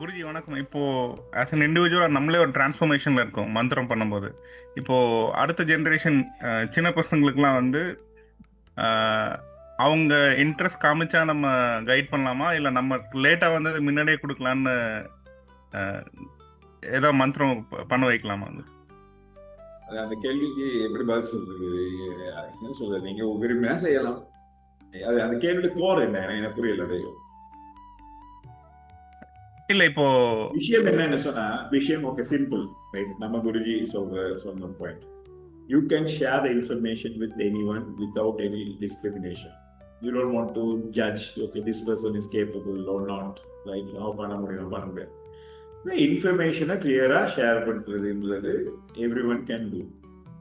குருஜி வணக்கம். இப்போ as an இண்டிவிஜுவலாக நம்மளே ஒரு டிரான்ஸ்ஃபர்மேஷன்ல இருக்கோம் மந்திரம் பண்ணும்போது. இப்போ அடுத்த ஜென்ரேஷன் சின்ன பசங்களுக்குலாம் வந்து அவங்க இன்ட்ரெஸ்ட் காமிச்சா நம்ம கைட் பண்ணலாமா? இல்லை நம்ம லேட்டாக வந்து முன்னாடியே கொடுக்கலான்னு ஏதோ மந்திரம் பண்ண வைக்கலாமா? அந்த கேள்விக்கு எப்படி பதில் சொல்றது? என்ன சொல்றது? நீங்க உரிமையா செய்யலாம். அது அந்த கேள்வி கோர் என்ன? எனக்கு புரியல அது இல்ல இப்போ விஷயம் என்னன்னு சொன்னா விஷயம் ஓகே சிம்பிள் நம்ம குருஜி சொல்ற சொன்ன point you can share the information with anyone without any discrimination you don't want to judge okay this person is capable or not right நான் பண்ண முடியும் பண்ண முடியாது. இன்ஃபர்மேஷனை கிளியரா ஷேர் பண்றதுன்றது every one can do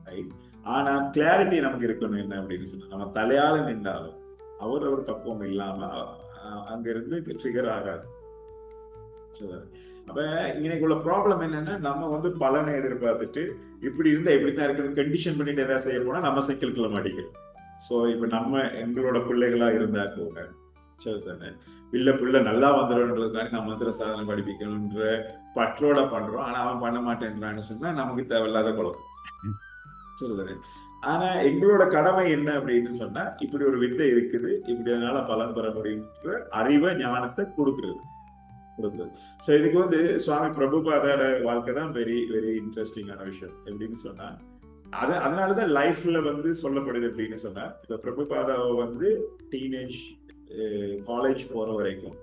right ஆனா கிளாரிட்டி நமக்கு இருக்கணும் என்ன அப்படின்னு சொன்னா நம்ம தலையால நின்றாலும் அவர் அவர் தப்பம் இல்லாம அ- அங்கிருந்து ட்ரிகர் ஆகாது. அப்ப இன்னைக்கு உள்ள ப்ராப்ளம் என்னன்னா நம்ம வந்து பலனை எதிர்பார்த்துட்டு இப்படி இருந்தா இப்படித்தான் இருக்கணும் கண்டிஷன் பண்ணிட்டு எதாவது செய்ய போனா நம்ம சைக்கிள்குள்ள மாட்டிக்கிறோம் ஸோ இப்ப நம்ம எங்களோட பிள்ளைகளா இருந்தா கூட சரி தானே பிள்ளை பிள்ளை நல்லா வந்துடும்ன்றதுக்காக நம்ம மந்திர சாதனை படிப்பிக்கணுன்ற பற்றோட பண்றோம். ஆனா அவன் பண்ண மாட்டேன்றான்னு சொன்னா நமக்கு தேவையில்லாத குழப்பம். தானே ஆனா எங்களோட கடமை என்ன அப்படின்னு சொன்னா இப்படி ஒரு வித்தை இருக்குது இப்படி அதனால பலன் பெற முடியுன்ற அறிவை ஞானத்தை கொடுக்குறது. ஸோ இதுக்கு வந்து சுவாமி பிரபுபாதோட வாழ்க்கை தான் வெரி வெரி இன்ட்ரெஸ்டிங்கான விஷயம் எப்படின்னு சொன்னா அது அதனாலதான் லைஃப்ல வந்து சொல்லப்படுது அப்படின்னு சொன்னா இப்ப பிரபுபாதாவை வந்து டீனேஜ் காலேஜ் போற வரைக்கும்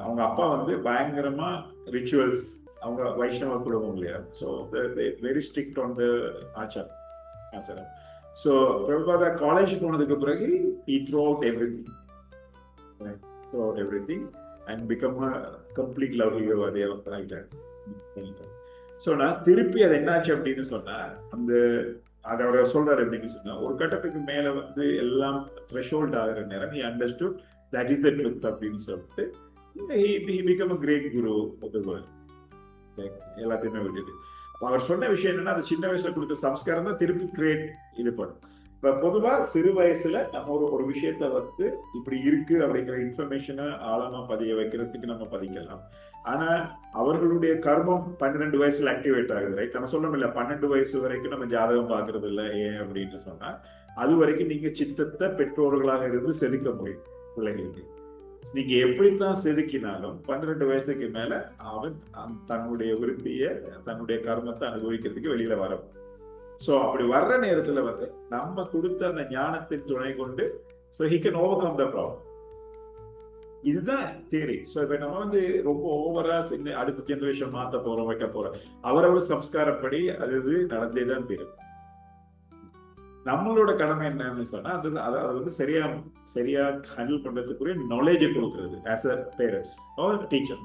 அவங்க அப்பா வந்து பயங்கரமா ரிச்சுவல்ஸ் அவங்க வைஷ்ணவ குடும்பம் இல்லையா? So very strict on the ஆச்சார் ஆச்சாரம் ஸோ பிரபுபாதா காலேஜ் போனதுக்கு பிறகு he throw out everything throw out everything and become a complete லவ்லிகவாதியாக ஆகிட்டார் ஸோ நான் திருப்பி அது என்னாச்சு அப்படின்னு சொன்னா அந்த அதை அவர் சொல்றாரு அப்படின்னு சொன்னா ஒரு கட்டத்துக்கு மேல வந்து எல்லாம் த்ரெஷோல்ட் ஆகிற நேரம் he understood that is the truth அப்படின்னு சொல்லிட்டு he become a great guru எல்லாத்தையுமே விட்டுட்டு. அவர் சொன்ன விஷயம் என்னன்னா அது சின்ன வயசுல கொடுத்த சம்ஸ்காரம் தான் திருப்பி கிரேட் இது பண்ணும். இப்ப பொதுவா சிறு வயசுல நம்ம ஒரு ஒரு விஷயத்த வந்து இப்படி இருக்கு அப்படிங்கிற இன்ஃபர்மேஷனை ஆழமா பதிய வைக்கிறதுக்கு நம்ம பதிக்கலாம். ஆனா அவர்களுடைய கர்மம் பன்னிரெண்டு வயசுல ஆக்டிவேட் ஆகுது ரைட் நம்ம சொல்லணும் இல்ல பன்னெண்டு வயசு வரைக்கும் நம்ம ஜாதகம் பாக்குறது இல்ல ஏன் அப்படின்னு சொன்னா அது வரைக்கும் நீங்க சித்தத்தை பெற்றோர்களாக இருந்து செதுக்க முடியும் பிள்ளைகளுக்கு. நீங்க எப்படித்தான் செதுக்கினாலும் பன்னிரெண்டு வயசுக்கு மேல அவன் தன்னுடைய விருத்திய தன்னுடைய கர்மத்தை அனுபவிக்கிறதுக்கு வெளியில வரும் சோ அப்படி வர்ற நேரத்துல வந்து நம்ம கொடுத்த அந்த ஞானத்தின் துணை கொண்டு so he can overcome the problem இதுதான் தியரி ஸோ இப்போ நம்ம வந்து ரொம்ப ஓவரா சின்ன அடுத்த ஜென்ரேஷன் மாற்ற போறோம் வைக்க போறோம். அவரவர் சம்ஸ்காரப்படி அது இது நடந்தே தான் தீரும். நம்மளோட கடமை என்னன்னு சொன்னா அது அதை அதை வந்து சரியா சரியா ஹேண்டில் பண்றதுக்குரிய நாலேஜை கொடுக்கறது as a parents teacher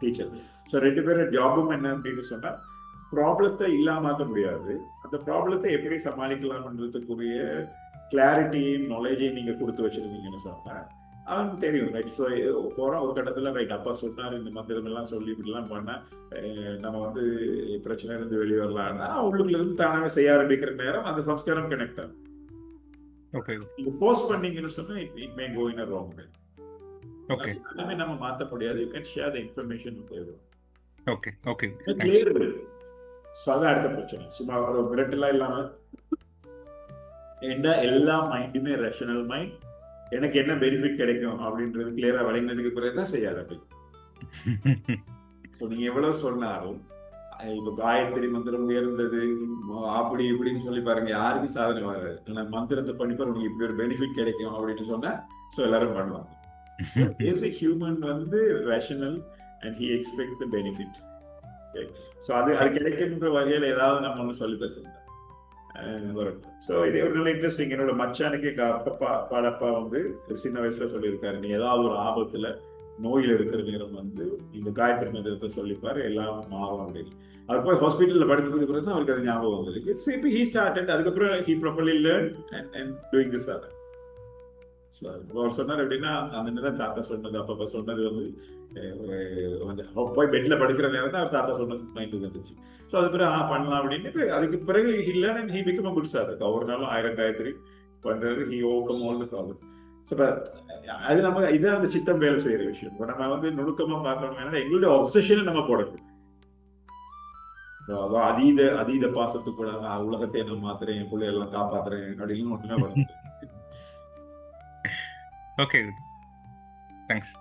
teacher so ரெண்டு பேரும் ஜாபும் என்ன அப்படின்னு சொன்னா ப்ராப்ளத்தை இல்லாமாக்க முடியாது. அந்த ப்ராப்ளத்தை எப்படி சமாளிக்கலாம்ன்றதுக்குரிய கிளாரிட்டியும் நாலேஜையும் நீங்க கொடுத்து வச்சிருந்தீங்கன்னு சொன்னா அவனுக்கு தெரியும். ரைட் ஸோ போறோம். ஒரு கட்டத்துல ரைட் அப்பா சொன்னார் இந்த மந்திரம் எல்லாம் சொல்லி இப்படிலாம் பண்ணா அஹ் நம்ம வந்து பிரச்சனை இருந்து வெளியே வரலாம்னா இருந்து தானாவே செய்ய ஆரம்பிக்கிற நேரம் அந்த சம்ஸ்காரம் கனெக்ட் ஆகும். ஓகே நீங்க ஃபோர்ஸ் பண்ணீங்கன்னு சொன்னா it it may go in a wrong way okay எல்லாமே நம்ம மாத்த முடியாது. You can share the information okay okay clear so அதான் அடுத்த பிரச்சனை. சும்மா ஒரு மிரட்டெல்லாம் இல்லாம. ஏண்டா எல்லா மைண்டுமே ரேஷனல் மைண்ட் எனக்கு என்ன பெனிஃபிட் கிடைக்கும் அப்படின்றது கிளியரா விளங்கினதுக்கு பிறகு தான் செய்ய ஸோ நீங்க எவ்வளவு சொன்னாலும் இப்ப காயத்ரி மந்திரம் உயர்ந்தது அப்படி இப்படின்னு சொல்லி பாருங்க யாருக்கும் சாதனை வராது. ஆனா மந்திரத்தை பண்ணி பாருங்க உங்களுக்கு இப்படி ஒரு பெனிஃபிட் கிடைக்கும் அப்படின்னு சொன்னா ஸோ எல்லாரும் பண்ணுவாங்க. ஹியூமன் வந்து rational and he expect the benefit so அது அது கிடைக்கின்ற வகையில் ஏதாவது நம்ம ஒன்று சொல்லி வச்சிருந்தோம் வரும். ஸோ இது ஒரு நல்ல இன்ட்ரெஸ்டிங் என்னோட மச்சானுக்கு எங்க அப்பப்பா பாடப்பா வந்து சின்ன வயசுல சொல்லியிருக்காரு நீ ஏதாவது ஒரு ஆபத்துல நோயில் இருக்கிற நேரம் வந்து இந்த காயத்ரி மந்திரத்தை சொல்லிப்பாரு எல்லாம் மாறும் அப்படின்னு. அவர் போய் ஹாஸ்பிட்டலில் படுத்ததுக்கு பிறகு அவருக்கு அது ஞாபகம் வந்திருக்கு. ஸோ இப்போ ஹீ ஸ்டார்ட் அதுக்கப்புறம் he properly learn and and doing this other அவர் சொன்னார் அப்படின்னா அந்த நேரம் தாத்தா சொன்னது அப்பப்ப சொன்னது வந்து ஒரு அவ போய் பெட்ல படுக்கிற நேரம் தான் அவர் தாத்தா சொன்னது மைண்டுக்கு வந்துச்சு. ஸோ அது பிறகு ஆ பண்ணலாம் அப்படின்னு அதுக்கு பிறகு இல்லைன்னு அண்ட் ஹி பிகம் குட் சாதக் ஒவ்வொரு நாளும் ஆயிரம் காயத்ரி பண்றாரு he overcome all problem So, அது நம்ம இதான் அந்த சித்தம் வேலை செய்யற விஷயம். இப்போ நம்ம வந்து நுணுக்கமா பார்க்கணும் ஏன்னா எங்களுடைய ஒப்சஷனை நம்ம போடணும். அதீத அதீத பாசத்துக்குள்ள உலகத்தை நான் மாத்துறேன் என் பிள்ளை எல்லாம் காப்பாத்துறேன் அப்படின்னு ஒன்றுமே பண்ண ஓகே தேங்க்ஸ்